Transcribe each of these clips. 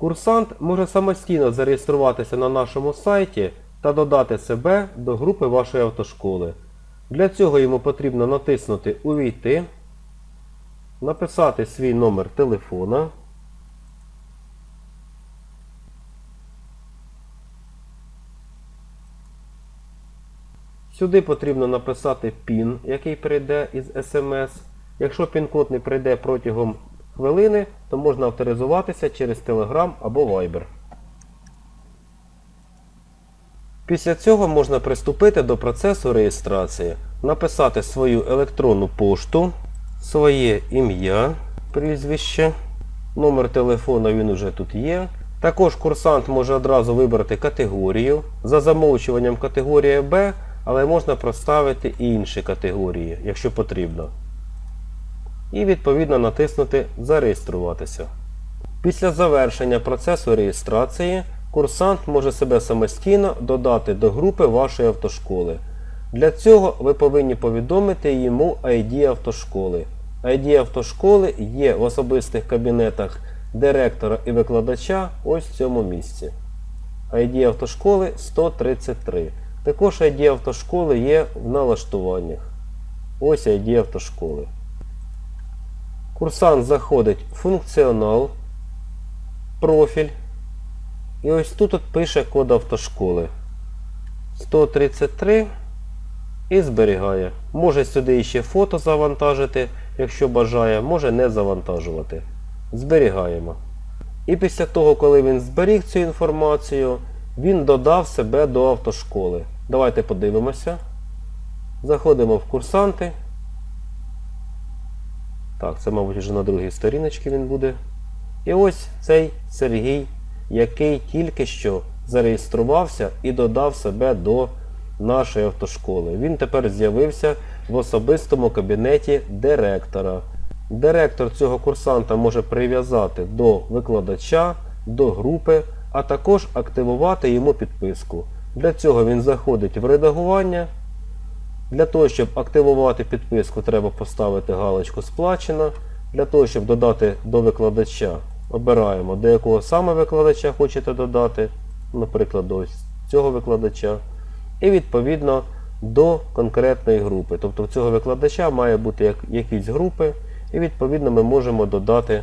Курсант може самостійно зареєструватися на нашому сайті та додати себе до групи вашої автошколи. Для цього йому потрібно натиснути Увійти, написати свій номер телефона. Сюди потрібно написати PIN, який прийде із SMS. Якщо пін-код не прийде протягом хвилини, то можна авторизуватися через Telegram або Viber. Після цього можна приступити до процесу реєстрації, написати свою електронну пошту, своє ім'я, прізвище, номер телефона він уже тут є. Також курсант може одразу вибрати категорію. За замовчуванням категорія Б, але можна проставити і інші категорії, якщо потрібно. І відповідно натиснути Зареєструватися. Після завершення процесу реєстрації курсант може себе самостійно додати до групи вашої автошколи. Для цього ви повинні повідомити йому ID автошколи. ID автошколи є в особистих кабінетах директора і викладача ось в цьому місці. ID автошколи 133. Також ID автошколи є в налаштуваннях. Ось ID автошколи. Курсант заходить в функціонал, профіль. І ось тут от пише код автошколи. 133 і зберігає. Може сюди ще фото завантажити, якщо бажає, може не завантажувати. Зберігаємо. І після того, коли він зберіг цю інформацію, він додав себе до автошколи. Давайте подивимося. Заходимо в курсанти. Так, це, мабуть, вже на другій сторіночці він буде. І ось цей Сергій, який тільки що зареєструвався і додав себе до нашої автошколи. Він тепер з'явився в особистому кабінеті директора. Директор цього курсанта може прив'язати до викладача, до групи, а також активувати йому підписку. Для цього він заходить в редагування. Для того, щоб активувати підписку, треба поставити галочку Сплачено. Для того, щоб додати до викладача, обираємо, до якого саме викладача хочете додати, наприклад, до цього викладача. І відповідно до конкретної групи. Тобто в цього викладача має бути як- якісь групи, і відповідно ми можемо додати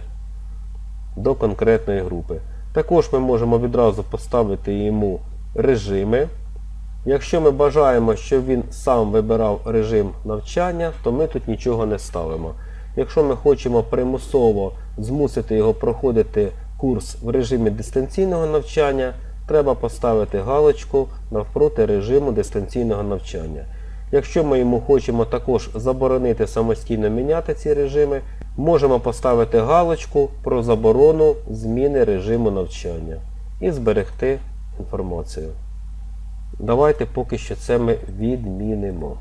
до конкретної групи. Також ми можемо відразу поставити йому режими. Якщо ми бажаємо, щоб він сам вибирав режим навчання, то ми тут нічого не ставимо. Якщо ми хочемо примусово змусити його проходити курс в режимі дистанційного навчання, треба поставити галочку навпроти режиму дистанційного навчання. Якщо ми йому хочемо також заборонити самостійно міняти ці режими, можемо поставити галочку про заборону зміни режиму навчання і зберегти інформацію. Давайте поки що це ми відмінимо.